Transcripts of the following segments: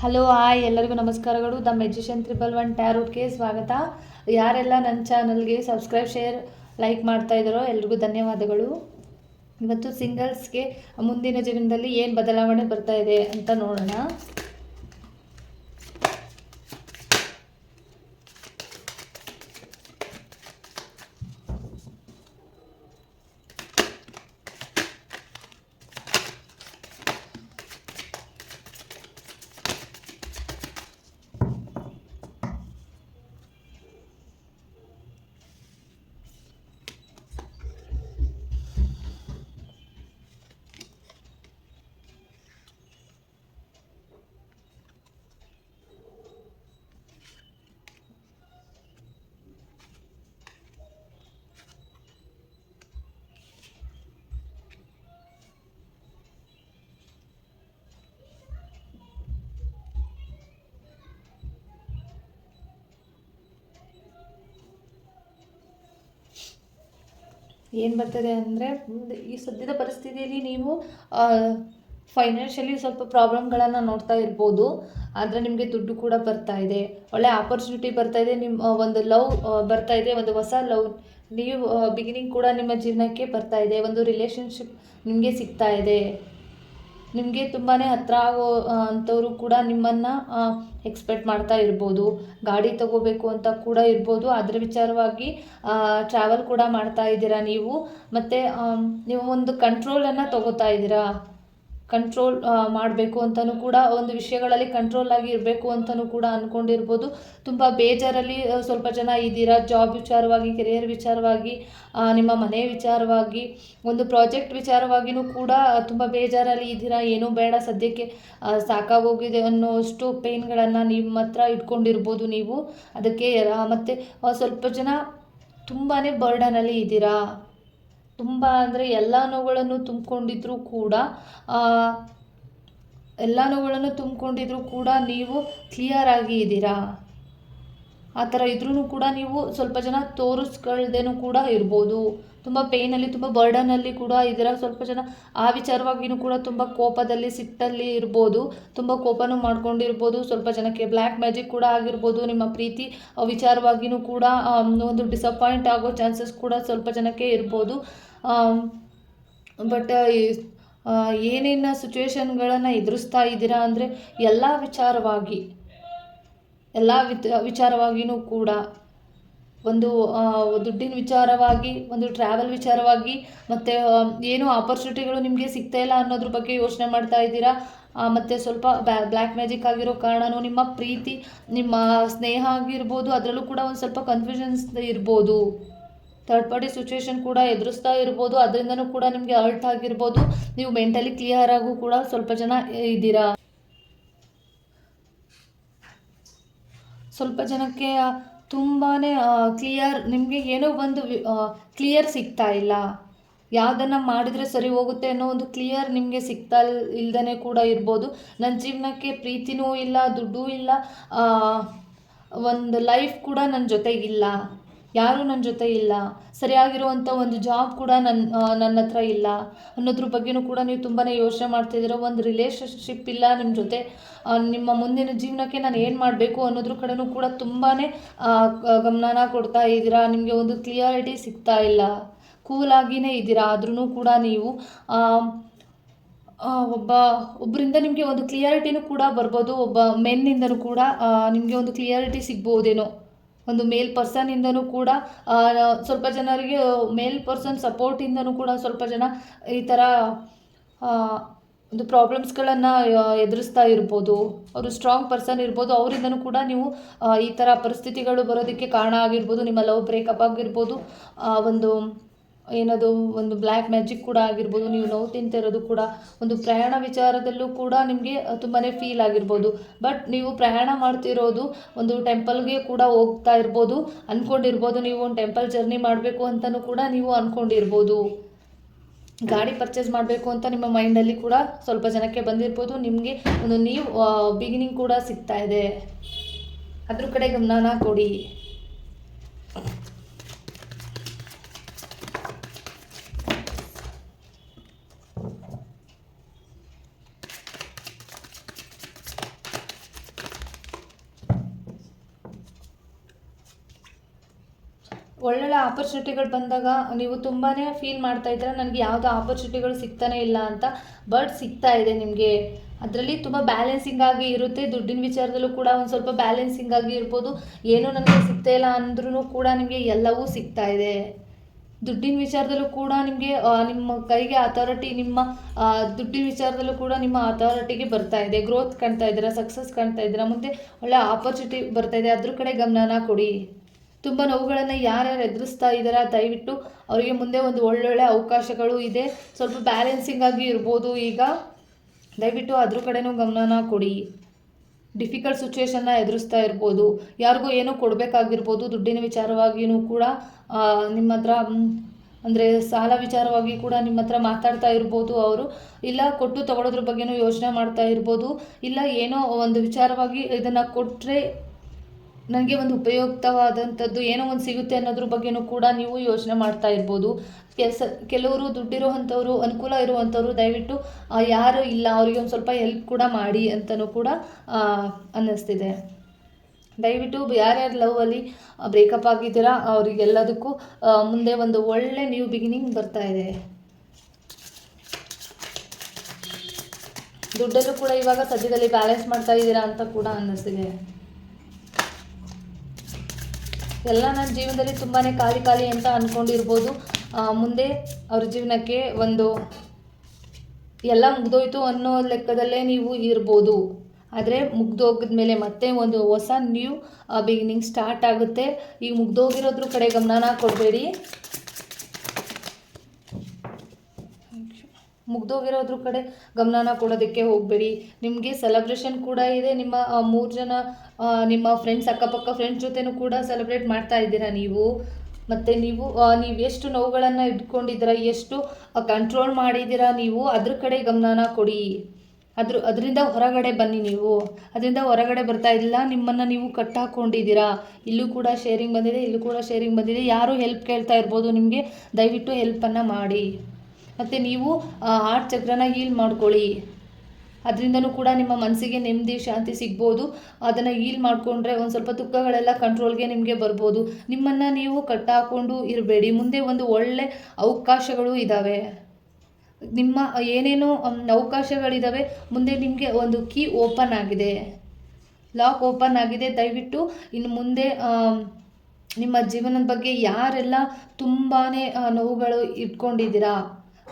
Hello hi ಎಲ್ಲರಿಗೂ ನಮಸ್ಕಾರಗಳು. The magician triple one ಟ್ಯಾರೋಟ್ಗೆ ಸ್ವಾಗತ. ಯಾರೆಲ್ಲ ನನ್ನ ಚಾನಲ್ಗೆ ಸಬ್ಸ್ಕ್ರೈಬ್ ಶೇರ್ ಲೈಕ್ ಮಾಡ್ತಾ ಇದ್ದಾರೋ ಎಲ್ರಿಗೂ ಧನ್ಯವಾದಗಳು. ಇವತ್ತು ಸಿಂಗಲ್ಸ್ಗೆ ಮುಂದಿನ ಜೀವನದಲ್ಲಿ ಏನು ಬದಲಾವಣೆ ಬರ್ತಾ ಇದೆ ಅಂತ ನೋಡೋಣ. ಏನು ಬರ್ತದೆ ಅಂದರೆ ಈ ಸದ್ಯದ ಪರಿಸ್ಥಿತಿಯಲ್ಲಿ ನೀವು ಫೈನಾನ್ಷಿಯಲಿ ಸ್ವಲ್ಪ ಪ್ರಾಬ್ಲಮ್ಗಳನ್ನು ನೋಡ್ತಾ ಇರ್ಬೋದು. ಆದರೆ ನಿಮಗೆ ದುಡ್ಡು ಕೂಡ ಬರ್ತಾ ಇದೆ. ಒಳ್ಳೆ ಆಪರ್ಚುನಿಟಿ ಬರ್ತಾ ಇದೆ. ನಿಮ್ಮ ಒಂದು ಲವ್ ಬರ್ತಾ ಇದೆ. ಒಂದು ಹೊಸ ಲವ್, ನೀವು ಬಿಗಿನಿಂಗ್ ಕೂಡ ನಿಮ್ಮ ಜೀವನಕ್ಕೆ ಬರ್ತಾ ಇದೆ. ಒಂದು ರಿಲೇಷನ್ಶಿಪ್ ನಿಮಗೆ ಸಿಗ್ತಾ ಇದೆ. ನಿಮಗೆ ತುಂಬಾ ಹತ್ರ ಆಗೋ ಅಂಥವರು ಕೂಡ ನಿಮ್ಮನ್ನು ಎಕ್ಸ್ಪೆಕ್ಟ್ ಮಾಡ್ತಾ ಇರ್ಬೋದು. ಗಾಡಿ ತಗೋಬೇಕು ಅಂತ ಕೂಡ ಇರ್ಬೋದು. ಅದರ ವಿಚಾರವಾಗಿ ಟ್ರಾವೆಲ್ ಕೂಡ ಮಾಡ್ತಾ ಇದ್ದೀರಾ ನೀವು. ಮತ್ತು ನೀವು ಒಂದು ಕಂಟ್ರೋಲನ್ನು ತಗೋತಾ ಇದ್ದೀರಾ? ಕಂಟ್ರೋಲ್ ಮಾಡಬೇಕು ಅಂತಲೂ ಕೂಡ ಒಂದು ವಿಷಯಗಳಲ್ಲಿ ಕಂಟ್ರೋಲ್ ಆಗಿ ಇರಬೇಕು ಅಂತಲೂ ಕೂಡ ಅಂದ್ಕೊಂಡಿರ್ಬೋದು ತುಂಬ ಬೇಜಾರಲ್ಲಿ ಸ್ವಲ್ಪ ಜನ ಇದ್ದೀರಾ? ಜಾಬ್ ವಿಚಾರವಾಗಿ ಕೆರಿಯರ್ ವಿಚಾರವಾಗಿ ನಿಮ್ಮ ಮನೆ ವಿಚಾರವಾಗಿ, ಒಂದು ಪ್ರಾಜೆಕ್ಟ್ ವಿಚಾರವಾಗಿಯೂ ಕೂಡ ತುಂಬ ಬೇಜಾರಲ್ಲಿ ಇದ್ದೀರಾ? ಏನೂ ಬೇಡ, ಸದ್ಯಕ್ಕೆ ಸಾಕಾಗೋಗಿದೆ ಅನ್ನೋಷ್ಟು ಪೇಯ್ನ್ಗಳನ್ನು ನಿಮ್ಮ ಹತ್ರ ಇಟ್ಕೊಂಡಿರ್ಬೋದು ನೀವು. ಅದಕ್ಕೆ ಮತ್ತು ಸ್ವಲ್ಪ ಜನ ತುಂಬಾ ಬರ್ಡನಲ್ಲಿ ಇದ್ದೀರಾ? ತುಂಬ ಅಂದರೆ ಎಲ್ಲ ನೋವುಗಳನ್ನು ತುಂಬಿಕೊಂಡಿದ್ರೂ ಕೂಡ ಎಲ್ಲ ನೋವುಗಳನ್ನು ತುಂಬಿಕೊಂಡಿದ್ರೂ ಕೂಡ ನೀವು ಕ್ಲಿಯರ್ ಆಗಿ ಇದ್ದೀರಾ? ಆ ಥರ ಇದ್ರೂ ಕೂಡ ನೀವು ಸ್ವಲ್ಪ ಜನ ತೋರಿಸ್ಕೊಳ್ದೇನು ಕೂಡ ಇರ್ಬೋದು. ತುಂಬ ಪೇಯ್ನಲ್ಲಿ ತುಂಬ ಬರ್ಡನಲ್ಲಿ ಕೂಡ ಇದರ ಸ್ವಲ್ಪ ಜನ ಆ ವಿಚಾರವಾಗಿಯೂ ಕೂಡ ತುಂಬ ಕೋಪದಲ್ಲಿ, ಸಿಟ್ಟಲ್ಲಿ ಇರ್ಬೋದು, ತುಂಬ ಕೋಪನೂ ಮಾಡ್ಕೊಂಡಿರ್ಬೋದು, ಸ್ವಲ್ಪ ಜನಕ್ಕೆ ಬ್ಲ್ಯಾಕ್ ಮ್ಯಾಜಿಕ್ ಕೂಡ ಆಗಿರ್ಬೋದು, ನಿಮ್ಮ ಪ್ರೀತಿ ವಿಚಾರವಾಗಿಯೂ ಕೂಡ ಒಂದು ಡಿಸಪಾಯಿಂಟ್ ಆಗೋ ಚಾನ್ಸಸ್ ಕೂಡ ಸ್ವಲ್ಪ ಜನಕ್ಕೆ ಇರ್ಬೋದು. ಬಟ್ ಏನೇನು ಸಿಚುವೇಶನ್ಗಳನ್ನು ಎದುರಿಸ್ತಾ ಇದ್ದೀರಾ ಅಂದರೆ, ಎಲ್ಲ ವಿಚಾರವಾಗಿ, ಎಲ್ಲ ವಿಚಾರವಾಗಿಯೂ ಕೂಡ ಒಂದು ದುಡ್ಡಿನ ವಿಚಾರವಾಗಿ, ಒಂದು ಟ್ರಾವೆಲ್ ವಿಚಾರವಾಗಿ, ಮತ್ತು ಏನು ಆಪರ್ಚುನಿಟಿಗಳು ನಿಮಗೆ ಸಿಗ್ತಾ ಇಲ್ಲ ಅನ್ನೋದ್ರ ಬಗ್ಗೆ ಯೋಚನೆ ಮಾಡ್ತಾ ಇದ್ದೀರಾ? ಮತ್ತು ಸ್ವಲ್ಪ ಬ್ಲ್ಯಾಕ್ ಮ್ಯಾಜಿಕ್ ಆಗಿರೋ ಕಾರಣವೂ ನಿಮ್ಮ ಪ್ರೀತಿ, ನಿಮ್ಮ ಸ್ನೇಹ ಆಗಿರ್ಬೋದು, ಅದರಲ್ಲೂ ಕೂಡ ಒಂದು ಸ್ವಲ್ಪ ಕನ್ಫ್ಯೂಷನ್ಸ್ ಇರ್ಬೋದು. ಥರ್ಡ್ ಪಾರ್ಟಿ ಸಿಚುವೇಶನ್ ಕೂಡ ಎದುರಿಸ್ತಾ ಇರ್ಬೋದು, ಅದರಿಂದನೂ ಕೂಡ ನಿಮಗೆ ಅಲ್ಟ್ ಆಗಿರ್ಬೋದು. ನೀವು ಮೆಂಟಲಿ ಕ್ಲಿಯರ್ ಆಗು ಕೂಡ ಸ್ವಲ್ಪ ಜನ ಇದ್ದೀರಾ? ಸ್ವಲ್ಪ ಜನಕ್ಕೆ ತುಂಬಾ ಕ್ಲಿಯರ್ ನಿಮಗೆ ಏನೋ ಒಂದು ಕ್ಲಿಯರ್ ಸಿಗ್ತಾ ಇಲ್ಲ. ಯಾವುದನ್ನು ಮಾಡಿದರೆ ಸರಿ ಹೋಗುತ್ತೆ ಅನ್ನೋ ಒಂದು ಕ್ಲಿಯರ್ ನಿಮಗೆ ಸಿಗ್ತಾ ಇಲ್ದೇ ಕೂಡ ಇರ್ಬೋದು. ನನ್ನ ಜೀವನಕ್ಕೆ ಪ್ರೀತಿನೂ ಇಲ್ಲ, ದುಡ್ಡೂ ಇಲ್ಲ ಒಂದು ಲೈಫ್ ಕೂಡ ನನ್ನ ಜೊತೆಗಿಲ್ಲ. ಯಾರೂ ನನ್ನ ಜೊತೆ ಇಲ್ಲ. ಸರಿಯಾಗಿರುವಂಥ ಒಂದು ಜಾಬ್ ಕೂಡ ನನ್ನ ನನ್ನ ಹತ್ರ ಇಲ್ಲ. ಅನ್ನೋದ್ರ ಬಗ್ಗೆಯೂ ಕೂಡ ನೀವು ತುಂಬಾ ಯೋಚನೆ ಮಾಡ್ತಿದ್ದೀರ ಒಂದು ರಿಲೇಷನ್ಶಿಪ್ ಇಲ್ಲ ನಿಮ್ಮ ಜೊತೆ. ನಿಮ್ಮ ಮುಂದಿನ ಜೀವನಕ್ಕೆ ನಾನು ಏನು ಮಾಡಬೇಕು ಅನ್ನೋದ್ರ ಕಡೆಯೂ ಕೂಡ ತುಂಬಾ ಗಮನನ ಕೊಡ್ತಾ ಇದ್ದೀರಾ. ನಿಮಗೆ ಒಂದು ಕ್ಲಿಯಾರಿಟಿ ಸಿಗ್ತಾ ಇಲ್ಲ. ಕೂಲಾಗಿಯೇ ಇದ್ದೀರಾ. ಆದ್ರೂ ಕೂಡ ನೀವು ಒಬ್ಬ ಒಬ್ಬರಿಂದ ನಿಮಗೆ ಒಂದು ಕ್ಲಿಯಾರಿಟಿನೂ ಕೂಡ ಬರ್ಬೋದು. ಒಬ್ಬ ಮೆನ್ನಿಂದನೂ ಕೂಡ ನಿಮಗೆ ಒಂದು ಕ್ಲಿಯಾರಿಟಿ ಸಿಗ್ಬೋದೇನೋ. ಒಂದು ಮೇಲ್ ಪರ್ಸನಿಂದನೂ ಕೂಡ ಸ್ವಲ್ಪ ಜನರಿಗೆ ಮೇಲ್ ಪರ್ಸನ್ ಸಪೋರ್ಟಿಂದನೂ ಕೂಡ ಸ್ವಲ್ಪ ಜನ ಈ ಥರ ಒಂದು ಪ್ರಾಬ್ಲಮ್ಸ್ಗಳನ್ನು ಎದುರಿಸ್ತಾ ಇರ್ಬೋದು. ಅವರು ಸ್ಟ್ರಾಂಗ್ ಪರ್ಸನ್ ಇರ್ಬೋದು. ಅವರಿಂದನೂ ಕೂಡ ನೀವು ಈ ಥರ ಪರಿಸ್ಥಿತಿಗಳು ಬರೋದಕ್ಕೆ ಕಾರಣ ಆಗಿರ್ಬೋದು. ನಿಮ್ಮ ಲವ್ ಬ್ರೇಕಪ್ ಆಗಿರ್ಬೋದು. ಒಂದು ಏನದು, ಒಂದು ಬ್ಲ್ಯಾಕ್ ಮ್ಯಾಜಿಕ್ ಕೂಡ ಆಗಿರ್ಬೋದು, ನೀವು ನೋವು ತಿಂತಿರೋದು ಕೂಡ, ಒಂದು ಪ್ರಯಾಣ ವಿಚಾರದಲ್ಲೂ ಕೂಡ ನಿಮಗೆ ತುಂಬಾ ಫೀಲ್ ಆಗಿರ್ಬೋದು. ಬಟ್ ನೀವು ಪ್ರಯಾಣ ಮಾಡ್ತಿರೋದು ಒಂದು ಟೆಂಪಲ್ಗೆ ಕೂಡ ಹೋಗ್ತಾ ಇರ್ಬೋದು ಅಂದ್ಕೊಂಡಿರ್ಬೋದು ನೀವು ಒಂದು ಟೆಂಪಲ್ ಜರ್ನಿ ಮಾಡಬೇಕು ಅಂತಲೂ ಕೂಡ ನೀವು ಅಂದ್ಕೊಂಡಿರ್ಬೋದು ಗಾಡಿ ಪರ್ಚೇಸ್ ಮಾಡಬೇಕು ಅಂತ ನಿಮ್ಮ ಮೈಂಡಲ್ಲಿ ಕೂಡ ಸ್ವಲ್ಪ ಜನಕ್ಕೆ ಬಂದಿರ್ಬೋದು, ನಿಮಗೆ ಒಂದು ನೀವು ಬಿಗಿನಿಂಗ್ ಕೂಡ ಸಿಗ್ತಾ ಇದೆ. ಅದ್ರ ಕಡೆ ಗಮನನ ಕೊಡಿ ಒಳ್ಳೊಳ್ಳೆ ಆಪರ್ಚುನಿಟಿಗಳು ಬಂದಾಗ ನೀವು ತುಂಬಾ ಫೀಲ್ ಮಾಡ್ತಾ ಇದ್ದೀರ, ನನಗೆ ಯಾವುದೋ ಆಪರ್ಚುನಿಟಿಗಳು ಸಿಗ್ತಾನೆ ಇಲ್ಲ ಅಂತ ಬಟ್ ಸಿಗ್ತಾ ಇದೆ ನಿಮಗೆ. ಅದರಲ್ಲಿ ತುಂಬ ಬ್ಯಾಲೆನ್ಸಿಂಗ್ ಆಗಿ ಇರುತ್ತೆ, ದುಡ್ಡಿನ ವಿಚಾರದಲ್ಲೂ ಕೂಡ ಒಂದು ಸ್ವಲ್ಪ ಬ್ಯಾಲೆನ್ಸಿಂಗ್ ಆಗಿ ಇರ್ಬೋದು. ಏನೂ ನನಗೆ ಸಿಗ್ತಾ ಇಲ್ಲ ಅಂದ್ರೂ ಕೂಡ ನಿಮಗೆ ಎಲ್ಲವೂ ಸಿಗ್ತಾ ಇದೆ. ದುಡ್ಡಿನ ವಿಚಾರದಲ್ಲೂ ಕೂಡ ನಿಮಗೆ ನಿಮ್ಮ ಕೈಗೆ ಅಥಾರಿಟಿ ನಿಮ್ಮ ದುಡ್ಡಿನ ವಿಚಾರದಲ್ಲೂ ಕೂಡ ನಿಮ್ಮ ಅಥಾರಿಟಿಗೆ ಬರ್ತಾ ಇದೆ. ಗ್ರೋತ್ ಕಾಣ್ತಾ ಇದ್ದೀರಾ ಸಕ್ಸಸ್ ಕಾಣ್ತಾ ಇದ್ದೀರಾ, ಮುಂದೆ ಒಳ್ಳೆ ಆಪರ್ಚುನಿಟಿ ಬರ್ತಾ ಇದೆ. ಅದ್ರ ಕಡೆ ಗಮನನ ಕೊಡಿ. ತುಂಬ ನೋವುಗಳನ್ನು ಯಾರ್ಯಾರು ಎದುರಿಸ್ತಾ ಇದ್ದಾರಾ ದಯವಿಟ್ಟು ಅವರಿಗೆ ಮುಂದೆ ಒಂದು ಒಳ್ಳೊಳ್ಳೆ ಅವಕಾಶಗಳು ಇದೆ. ಸ್ವಲ್ಪ ಬ್ಯಾಲೆನ್ಸಿಂಗ್ ಆಗಿ ಇರ್ಬೋದು ಈಗ. ದಯವಿಟ್ಟು ಅದ್ರ ಕಡೆನೂ ಗಮನನ ಕೊಡಿ. ಡಿಫಿಕಲ್ಟ್ ಸಿಚುವೇಶನ್ನ ಎದುರಿಸ್ತಾ ಇರ್ಬೋದು. ಯಾರಿಗೂ ಏನೂ ಕೊಡಬೇಕಾಗಿರ್ಬೋದು. ದುಡ್ಡಿನ ವಿಚಾರವಾಗಿಯೂ ಕೂಡ ನಿಮ್ಮ ಹತ್ರ ಅಂದರೆ ಸಾಲ ವಿಚಾರವಾಗಿ ಕೂಡ ನಿಮ್ಮ ಹತ್ರ ಮಾತಾಡ್ತಾ ಇರ್ಬೋದು ಅವರು. ಇಲ್ಲ ಕೊಟ್ಟು ತಗೊಳ್ಳೋದ್ರ ಬಗ್ಗೆನೂ ಯೋಚನೆ ಮಾಡ್ತಾ ಇರ್ಬೋದು. ಇಲ್ಲ ಏನೋ ಒಂದು ವಿಚಾರವಾಗಿ ಇದನ್ನು ಕೊಟ್ಟರೆ ನನಗೆ ಒಂದು ಉಪಯುಕ್ತವಾದಂಥದ್ದು ಏನೋ ಒಂದು ಸಿಗುತ್ತೆ ಅನ್ನೋದ್ರ ಬಗ್ಗೆನೂ ಕೂಡ ನೀವು ಯೋಚನೆ ಮಾಡ್ತಾ ಇರ್ಬೋದು. ಕೆಲಸ, ಕೆಲವರು ದುಡ್ಡಿರುವಂಥವ್ರು, ಅನುಕೂಲ ಇರುವಂಥವ್ರು ದಯವಿಟ್ಟು ಯಾರು ಇಲ್ಲ, ಅವರಿಗೆ ಒಂದು ಸ್ವಲ್ಪ ಹೆಲ್ಪ್ ಕೂಡ ಮಾಡಿ ಅಂತಲೂ ಕೂಡ ಅನ್ನಿಸ್ತಿದೆ. ದಯವಿಟ್ಟು ಯಾರ್ಯಾರು ಲವ್ವಲ್ಲಿ ಬ್ರೇಕಪ್ ಆಗಿದ್ದೀರಾ, ಅವರಿಗೆಲ್ಲದಕ್ಕೂ ಮುಂದೆ ಒಂದು ಒಳ್ಳೆ ನ್ಯೂ ಬಿಗಿನಿಂಗ್ ಬರ್ತಾ ಇದೆ. ದುಡ್ಡಲ್ಲೂ ಕೂಡ ಇವಾಗ ಸದ್ಯದಲ್ಲಿ ಬ್ಯಾಲೆನ್ಸ್ ಮಾಡ್ತಾ ಇದ್ದೀರಾ ಅಂತ ಕೂಡ ಅನ್ನಿಸ್ತಿದೆ. ಎಲ್ಲ ನನ್ನ ಜೀವನದಲ್ಲಿ ತುಂಬಾ ಖಾಲಿ ಖಾಲಿ ಅಂತ ಅಂದ್ಕೊಂಡಿರ್ಬೋದು ಮುಂದೆ ಅವ್ರ ಜೀವನಕ್ಕೆ ಒಂದು ಎಲ್ಲ ಮುಗ್ದೋಯ್ತು ಅನ್ನೋ ಲೆಕ್ಕದಲ್ಲೇ ನೀವು ಇರ್ಬೋದು. ಆದರೆ ಮುಗ್ದೋಗಿದ್ಮೇಲೆ ಮತ್ತೆ ಒಂದು ಹೊಸ ನ್ಯೂ ಬಿಗಿನಿಂಗ್ ಸ್ಟಾರ್ಟ್ ಆಗುತ್ತೆ. ಈಗ ಮುಗ್ದೋಗಿರೋದ್ರ ಕಡೆ ಗಮನನ ಕೊಡಬೇಡಿ. ಮುಗ್ದೋಗಿರೋದ್ರ ಕಡೆ ಗಮನನ ಕೊಡೋದಕ್ಕೆ ಹೋಗಬೇಡಿ. ನಿಮಗೆ ಸೆಲೆಬ್ರೇಷನ್ ಕೂಡ ಇದೆ. ನಿಮ್ಮ ಮೂರು ಜನ ನಿಮ್ಮ ಫ್ರೆಂಡ್ಸ್ ಅಕ್ಕಪಕ್ಕ ಫ್ರೆಂಡ್ಸ್ ಜೊತೆನೂ ಕೂಡ ಸೆಲೆಬ್ರೇಟ್ ಮಾಡ್ತಾ ಇದ್ದೀರಾ ನೀವು? ಮತ್ತು ನೀವು ನೀವು ಎಷ್ಟು ನೋವುಗಳನ್ನು ಇಟ್ಕೊಂಡಿದ್ದೀರಾ ಎಷ್ಟು ಕಂಟ್ರೋಲ್ ಮಾಡಿದ್ದೀರಾ ನೀವು? ಅದ್ರ ಕಡೆ ಗಮನನ ಕೊಡಿ. ಅದ್ರ, ಅದರಿಂದ ಹೊರಗಡೆ ಬನ್ನಿ ನೀವು. ಅದರಿಂದ ಹೊರಗಡೆ ಬರ್ತಾ ಇಲ್ಲ. ನಿಮ್ಮನ್ನು ನೀವು ಕಟ್ಟಾಕೊಂಡಿದ್ದೀರಾ. ಇಲ್ಲೂ ಕೂಡ ಶೇರಿಂಗ್ ಬಂದಿದೆ, ಇಲ್ಲೂ ಕೂಡ ಶೇರಿಂಗ್ ಬಂದಿದೆ. ಯಾರು ಹೆಲ್ಪ್ ಕೇಳ್ತಾ ಇರ್ಬೋದು ನಿಮಗೆ, ದಯವಿಟ್ಟು ಹೆಲ್ಪನ್ನು ಮಾಡಿ. ಮತ್ತು ನೀವು ಹಾರ್ಟ್ ಚಕ್ರನ ಹೀಲ್ ಮಾಡ್ಕೊಳ್ಳಿ. ಅದರಿಂದನೂ ಕೂಡ ನಿಮ್ಮ ಮನಸ್ಸಿಗೆ ನೆಮ್ಮದಿ, ಶಾಂತಿ ಸಿಗ್ಬೋದು. ಅದನ್ನು ಹೀಲ್ ಮಾಡಿಕೊಂಡ್ರೆ ಒಂದು ಸ್ವಲ್ಪ ತುಕ್ಕಗಳೆಲ್ಲ ಕಂಟ್ರೋಲ್ಗೆ ನಿಮಗೆ ಬರ್ಬೋದು. ನಿಮ್ಮನ್ನು ನೀವು ಕಟ್ಟಾಕೊಂಡು ಇರಬೇಡಿ. ಮುಂದೆ ಒಂದು ಒಳ್ಳೆ ಅವಕಾಶಗಳು ಇದ್ದಾವೆ ನಿಮ್ಮ, ಏನೇನೋ ಅವಕಾಶಗಳಿದ್ದಾವೆ ಮುಂದೆ ನಿಮಗೆ ಒಂದು ಕೀ ಓಪನ್ ಆಗಿದೆ. ಲಾಕ್ ಓಪನ್ ಆಗಿದೆ. ದಯವಿಟ್ಟು ಇನ್ನು ಮುಂದೆ ನಿಮ್ಮ ಜೀವನದ ಬಗ್ಗೆ ಯಾರೆಲ್ಲ ತುಂಬಾ ನೋವುಗಳು ಇಟ್ಕೊಂಡಿದ್ದೀರಾ?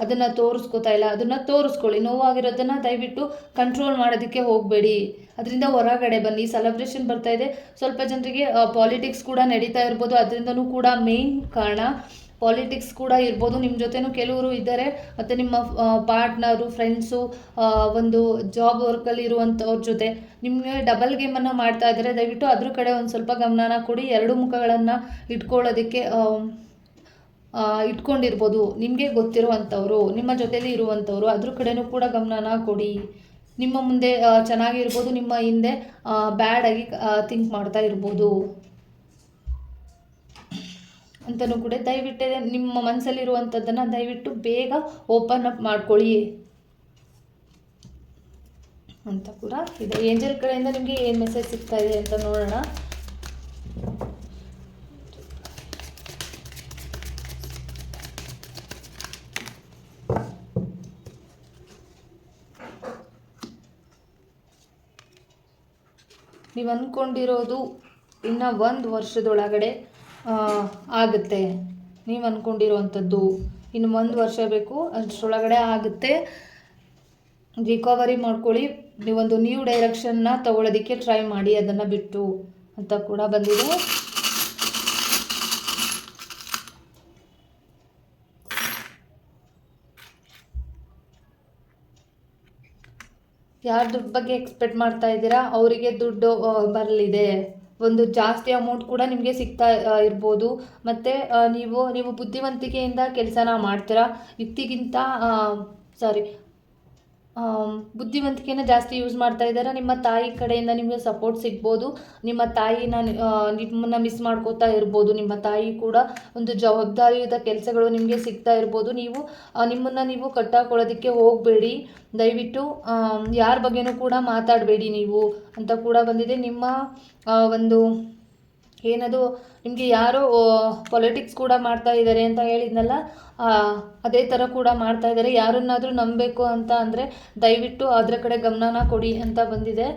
ಅದನ್ನು ತೋರಿಸ್ಕೋತಾ ಇಲ್ಲ. ಅದನ್ನು ತೋರಿಸ್ಕೊಳ್ಳಿ. ನೋವಾಗಿರೋದನ್ನು ದಯವಿಟ್ಟು ಕಂಟ್ರೋಲ್ ಮಾಡೋದಕ್ಕೆ ಹೋಗಬೇಡಿ. ಅದರಿಂದ ಹೊರಗಡೆ ಬನ್ನಿ. ಸೆಲೆಬ್ರೇಷನ್ ಬರ್ತಾ ಇದೆ. ಸ್ವಲ್ಪ ಜನರಿಗೆ ಪಾಲಿಟಿಕ್ಸ್ ಕೂಡ ನಡೀತಾ ಇರ್ಬೋದು. ಅದರಿಂದನೂ ಕೂಡ ಮೇನ್ ಕಾರಣ ಪಾಲಿಟಿಕ್ಸ್ ಕೂಡ ಇರ್ಬೋದು. ನಿಮ್ಮ ಜೊತೆನೂ ಕೆಲವರು ಇದ್ದಾರೆ. ಮತ್ತು ನಿಮ್ಮ ಪಾರ್ಟ್ನರು ಫ್ರೆಂಡ್ಸು ಒಂದು ಜಾಬ್ ವರ್ಕಲ್ಲಿ ಇರುವಂಥವ್ರ ಜೊತೆ. ನಿಮಗೆ ಡಬಲ್ ಗೇಮನ್ನು ಮಾಡ್ತಾ ಇದ್ದಾರೆ. ದಯವಿಟ್ಟು ಅದ್ರ ಕಡೆ ಒಂದು ಸ್ವಲ್ಪ ಗಮನನ ಕೊಡಿ. ಎರಡು ಮುಖಗಳನ್ನು ಇಟ್ಕೊಳ್ಳೋದಕ್ಕೆ ಇಟ್ಕೊಂಡಿರ್ಬೋದು. ನಿಮಗೆ ಗೊತ್ತಿರುವಂಥವ್ರು, ನಿಮ್ಮ ಜೊತೆಲಿ ಇರುವಂಥವ್ರು, ಅದ್ರ ಕಡೆಯೂ ಕೂಡ ಗಮನನ ಕೊಡಿ. ನಿಮ್ಮ ಮುಂದೆ ಚೆನ್ನಾಗಿರ್ಬೋದು, ನಿಮ್ಮ ಹಿಂದೆ ಬ್ಯಾಡಾಗಿ ಥಿಂಕ್ ಮಾಡ್ತಾ ಇರ್ಬೋದು. ಅಂತಲೂ ಕೂಡ ದಯವಿಟ್ಟು ನಿಮ್ಮ ಮನಸ್ಸಲ್ಲಿರುವಂಥದ್ದನ್ನು ದಯವಿಟ್ಟು ಬೇಗ ಓಪನ್ ಅಪ್ ಮಾಡ್ಕೊಳ್ಳಿ. ಅಂತ ಕೂಡ ಇದೆ. ಏಂಜಲ್ ಕಡೆಯಿಂದ ನಿಮಗೆ ಏನು ಮೆಸೇಜ್ ಸಿಗ್ತಾ ಇದೆ ಅಂತ ನೋಡೋಣ. ನೀವು ಅಂದ್ಕೊಂಡಿರೋದು ಇನ್ನು ಒಂದು ವರ್ಷದೊಳಗಡೆ ಆಗುತ್ತೆ. ನೀವು ಅಂದ್ಕೊಂಡಿರೋವಂಥದ್ದು ಇನ್ನು ಒಂದು ವರ್ಷ ಬೇಕು, ಅಷ್ಟರೊಳಗಡೆ ಆಗುತ್ತೆ. ರಿಕವರಿ ಮಾಡ್ಕೊಳ್ಳಿ. ನೀವೊಂದು ನ್ಯೂ ಡೈರೆಕ್ಷನ್ನ ತಗೊಳ್ಳೋದಕ್ಕೆ ಟ್ರೈ ಮಾಡಿ, ಅದನ್ನು ಬಿಟ್ಟು ಅಂತ ಕೂಡ ಬಂದಿದೆ. ಯಾರು ದುಡ್ಡು ಬಗ್ಗೆ ಎಕ್ಸ್ಪೆಕ್ಟ್ ಮಾಡ್ತಾ ಇದ್ದೀರಾ? ಅವರಿಗೆ ದುಡ್ಡು ಬರಲಿದೆ. ಒಂದು ಜಾಸ್ತಿ ಅಮೌಂಟ್ ಕೂಡ ನಿಮಗೆ ಸಿಗ್ತಾ ಇರ್ಬೋದು. ಮತ್ತು ನೀವು ನೀವು ಬುದ್ಧಿವಂತಿಕೆಯಿಂದ ಕೆಲಸನ ಮಾಡ್ತೀರಾ? ಯುಕ್ತಿಗಿಂತ ಸಾರಿ ಬುದ್ಧಿವಂತಿಕೆನ ಜಾಸ್ತಿ ಯೂಸ್ ಮಾಡ್ತಾ ಇದ್ದಾರೆ ನಿಮ್ಮ ತಾಯಿ ಕಡೆಯಿಂದ ನಿಮಗೆ ಸಪೋರ್ಟ್ ಸಿಗ್ಬೋದು. ನಿಮ್ಮ ತಾಯಿನ ನಿಮ್ಮನ್ನು ಮಿಸ್ ಮಾಡ್ಕೋತಾ ಇರ್ಬೋದು. ನಿಮ್ಮ ತಾಯಿ ಕೂಡ ಒಂದು ಜವಾಬ್ದಾರಿಯುತ ಕೆಲಸಗಳು ನಿಮಗೆ ಸಿಗ್ತಾ ಇರ್ಬೋದು. ನೀವು ನಿಮ್ಮನ್ನು ನೀವು ಕಟ್ಟಾಕೊಳ್ಳೋದಕ್ಕೆ ಹೋಗಬೇಡಿ. ದಯವಿಟ್ಟು ಯಾರ ಬಗ್ಗೆನೂ ಕೂಡ ಮಾತಾಡಬೇಡಿ ನೀವು ಅಂತ ಕೂಡ ಬಂದಿದೆ. ನಿಮ್ಮ ಒಂದು ಏನದು, ನಿಮಗೆ ಯಾರೋ ಪೊಲಿಟಿಕ್ಸ್ ಕೂಡ ಮಾಡ್ತಾ ಇದ್ದಾರೆ ಅಂತ ಹೇಳಿದ್ನಲ್ಲ ಅದೇ ಥರ ಕೂಡ ಮಾಡ್ತಾ ಇದ್ದಾರೆ ಯಾರನ್ನಾದರೂ ನಂಬಬೇಕು ಅಂತ ಅಂದರೆ ದಯವಿಟ್ಟು ಅದರ ಕಡೆ ಗಮನನ ಕೊಡಿ ಅಂತ ಬಂದಿದೆ.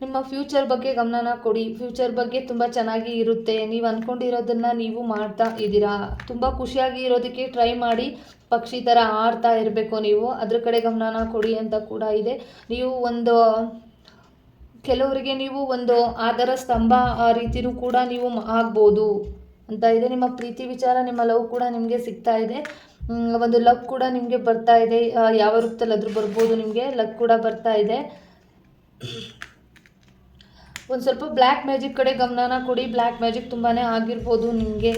ನಿಮ್ಮ ಫ್ಯೂಚರ್ ಬಗ್ಗೆ ಗಮನನ ಕೊಡಿ. ಫ್ಯೂಚರ್ ಬಗ್ಗೆ ತುಂಬ ಚೆನ್ನಾಗಿ ಇರುತ್ತೆ. ನೀವು ಅಂದ್ಕೊಂಡಿರೋದನ್ನು ನೀವು ಮಾಡ್ತಾ ಇದ್ದೀರಾ. ತುಂಬ ಖುಷಿಯಾಗಿ ಇರೋದಕ್ಕೆ ಟ್ರೈ ಮಾಡಿ ಪಕ್ಷಿ ಥರ ಆಡ್ತಾ ಇರಬೇಕು ನೀವು. ಅದ್ರ ಕಡೆ ಗಮನನ ಕೊಡಿ ಅಂತ ಕೂಡ ಇದೆ. ನೀವು ಒಂದು ಕೆಲವರಿಗೆ ನೀವು ಒಂದು ಆಧಾರ ಸ್ತಂಭ ಆ ರೀತಿಯೂ ಕೂಡ ನೀವು ಆಗ್ಬೋದು ಅಂತ ಇದೆ. ನಿಮ್ಮ ಪ್ರೀತಿ ವಿಚಾರ, ನಿಮ್ಮ ಲವ್ ಕೂಡ ನಿಮಗೆ ಸಿಗ್ತಾ ಇದೆ. ಒಂದು ಲಕ್ ಕೂಡ ನಿಮಗೆ ಬರ್ತಾ ಇದೆ. ಯಾವ ರೂಪದಲ್ಲಿ ಅದ್ರ ಬರ್ಬೋದು ನಿಮಗೆ ಲಕ್ ಕೂಡ ಬರ್ತಾ ಇದೆ. ಒಂದು ಸ್ವಲ್ಪ ಬ್ಲ್ಯಾಕ್ ಮ್ಯಾಜಿಕ್ ಕಡೆ ಗಮನನ ಕೊಡಿ. ಬ್ಲ್ಯಾಕ್ ಮ್ಯಾಜಿಕ್ ತುಂಬಾ ಆಗಿರ್ಬೋದು ನಿಮಗೆ.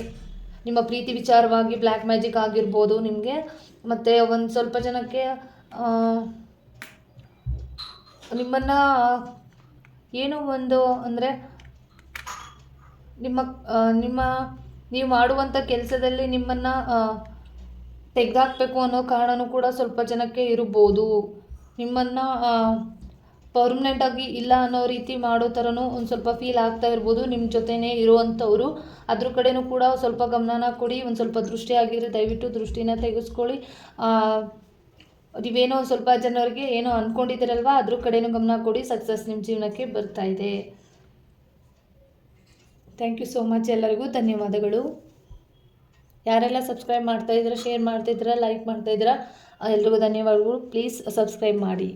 ನಿಮ್ಮ ಪ್ರೀತಿ ವಿಚಾರವಾಗಿ ಬ್ಲ್ಯಾಕ್ ಮ್ಯಾಜಿಕ್ ಆಗಿರ್ಬೋದು ನಿಮಗೆ. ಮತ್ತು ಒಂದು ಸ್ವಲ್ಪ ಜನಕ್ಕೆ ನಿಮ್ಮನ್ನು ಏನೋ ಒಂದು ಅಂದರೆ ನಿಮ್ಮ ನಿಮ್ಮ, ನೀವು ಮಾಡುವಂಥ ಕೆಲಸದಲ್ಲಿ ನಿಮ್ಮನ್ನು ತೆಗೆದಾಕ್ಬೇಕು ಅನ್ನೋ ಕಾರಣವೂ ಕೂಡ ಸ್ವಲ್ಪ ಜನಕ್ಕೆ ಇರ್ಬೋದು. ನಿಮ್ಮನ್ನು ಪರ್ಮನೆಂಟಾಗಿ ಇಲ್ಲ ಅನ್ನೋ ರೀತಿ ಮಾಡೋ ಥರನೂ ಒಂದು ಸ್ವಲ್ಪ ಫೀಲ್ ಆಗ್ತಾ ಇರ್ಬೋದು ನಿಮ್ಮ ಜೊತೆನೇ ಇರುವಂಥವ್ರು. ಅದ್ರ ಕಡೆನೂ ಕೂಡ ಸ್ವಲ್ಪ ಗಮನನ ಕೊಡಿ, ಒಂದು ಸ್ವಲ್ಪ ದೃಷ್ಟಿ ಆಗಿದ್ರೆ ದಯವಿಟ್ಟು ದೃಷ್ಟಿನ ತೆಗೆಸ್ಕೊಳ್ಳಿ. ನೀವೇನೋ ಸ್ವಲ್ಪ ಜನರಿಗೆ ಏನೋ ಅಂದ್ಕೊಂಡಿದ್ದೀರಲ್ವ ಅದ್ರ ಕಡೆನೂ ಗಮನ ಕೊಡಿ ಸಕ್ಸಸ್ ನಿಮ್ಮ ಜೀವನಕ್ಕೆ ಬರ್ತಾ ಇದೆ. ಥ್ಯಾಂಕ್ ಯು ಸೋ ಮಚ್ ಎಲ್ಲರಿಗೂ, ಧನ್ಯವಾದಗಳು. ಯಾರೆಲ್ಲ ಸಬ್ಸ್ಕ್ರೈಬ್ ಮಾಡ್ತಾ ಇದ್ದೀರಾ ಶೇರ್ ಮಾಡ್ತಿದ್ದೀರಾ ಲೈಕ್ ಮಾಡ್ತಾ ಇದ್ದೀರಾ, ಎಲ್ರಿಗೂ ಧನ್ಯವಾದಗಳು. ಪ್ಲೀಸ್ ಸಬ್ಸ್ಕ್ರೈಬ್ ಮಾಡಿ.